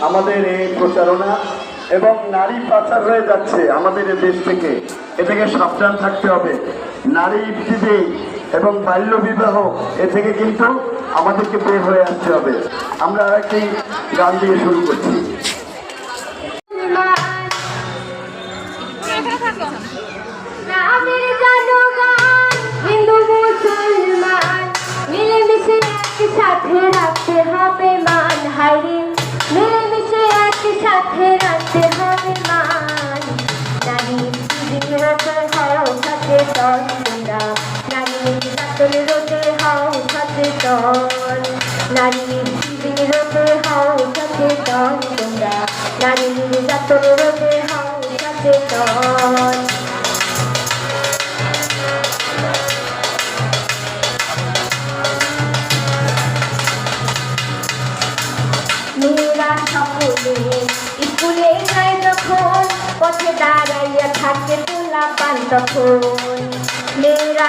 আমাদের এই প্রচারণা এবং নারী পাচার হয়ে যাচ্ছে আমাদের এই দেশ থেকে। এ থেকে সাবধান থাকতে হবে। নারী ইফতিদি এবং বাল্য বিবাহ, এ থেকে কিন্তু আমাদেরকে বের হয়ে আসতে হবে। আমরা একটি গান দিয়ে শুরু করছি। একই সাথে রাখতে হবে মান, হাইরে। মিলেমিশে একই সাথে রাখতে হবে মান। নারী রোতে হও সচেতন তোমরা নারী সাতল রোতে হও সচেতন নারী রোতে হও সচেতন তোমরা নারী সাতল রোতে হও সচেতন তুমি স্কুলে যাই তখন পথে দাঁড়াইয়া থাকে তোলা পান তখন। মেয়েরা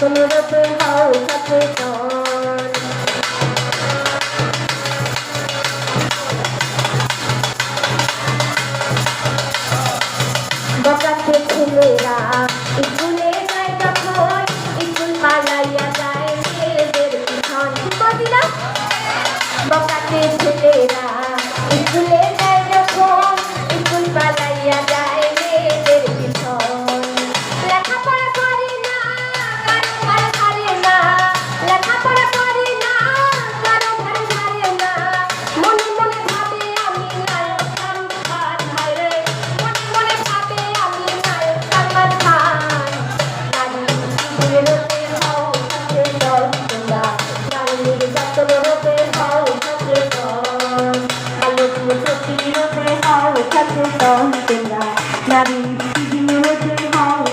Come on up and hold up the door. Now, now, now, now, now, now,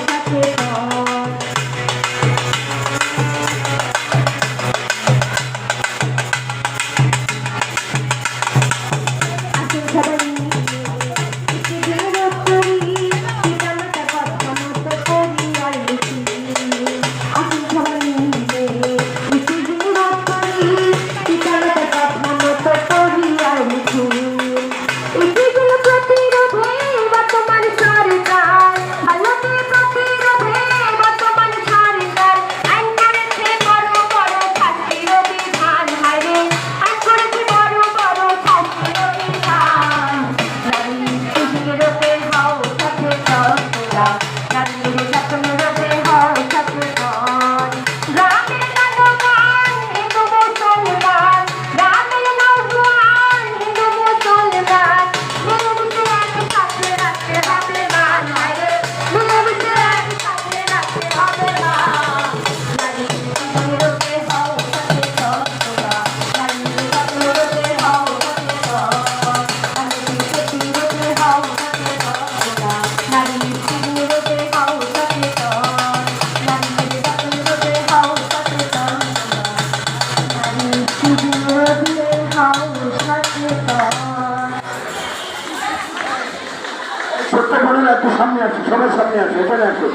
সত্য প্রত্যেক রাজ্যের সামনে আছে সবার সামনে আছে এখানে আছে